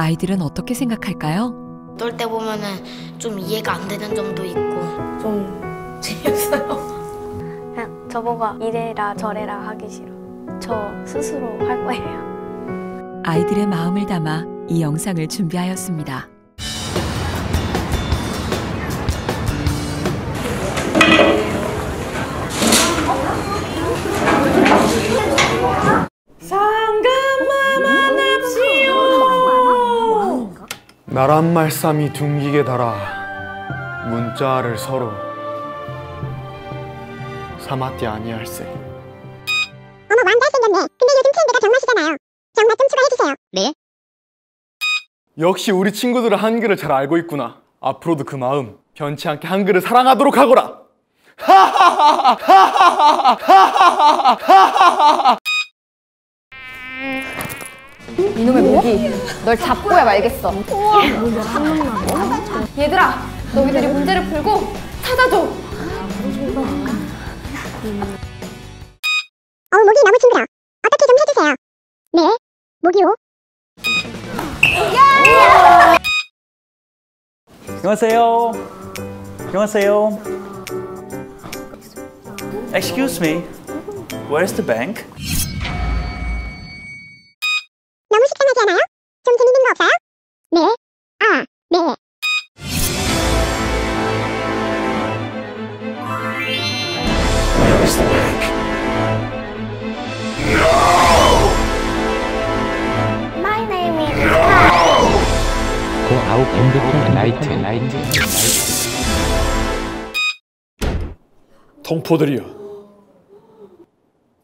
아이들은 어떻게 생각할까요? 놀때 보면은 좀 이해가 안 되는 점도 있고 좀 재미없어요. 그냥 저보고 이래라 저래라 하기 싫어. 저 스스로 할 거예요. 아이들의 마음을 담아 이 영상을 준비하였습니다. 나란 말씀이 둥기게 달아 문자를 서로 사마띠 아니할세 어머 왕 잘생겼네. 근데 요즘 트렌드가 정맛이잖아요. 정맛 좀 추가해주세요. 네? 역시 우리 친구들은 한글을 잘 알고 있구나 앞으로도 그 마음 변치 않게 한글을 사랑하도록 하거라 이놈의 모기, 널 잡고야 말겠어. 얘들아, 너희들이 문제를 풀고 찾아줘. 어우 목이 너무 징그러. 어떻게 좀 해주세요. 네? 목이요? 안녕하세요. 안녕하세요. Excuse me. Where's the bank? 네? 아, 네. Where's the bank? My name is 그 아홉 핸드폰 라이트 라이트 동포들이여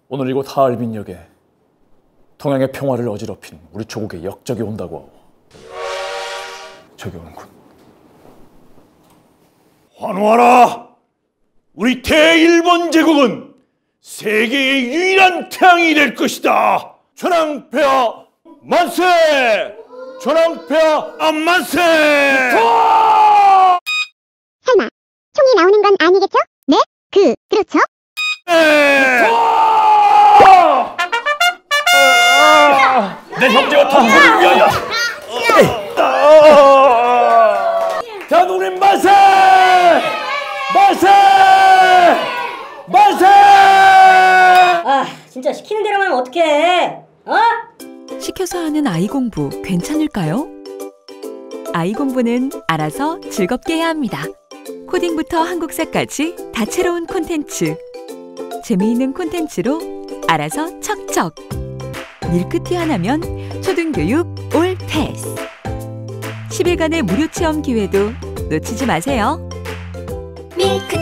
오늘 이곳 하얼빈역에 동양의 평화를 어지럽힌 우리 조국의 역적이 온다고 하오 저기 오는군. 환호하라! 우리 대일본 제국은 세계의 유일한 태양이 될 것이다! 전황폐하 만세! 전황폐하 만세! 설마 총이 나오는 건 아니겠죠? 네? 그, 그렇죠? 내 형제와 동포를 위하여 대한독립 만세! 만세! 만세! 아, 진짜 시키는 대로만 하면 어떡해? 어? 시켜서 하는 아이 공부 괜찮을까요? 아이 공부는 알아서 즐겁게 해야 합니다. 코딩부터 한국사까지 다채로운 콘텐츠. 재미있는 콘텐츠로 알아서 척척. 밀크티 하나면 초등교육 올 패스. 10일간의 무료 체험 기회도 놓치지 마세요. 밀크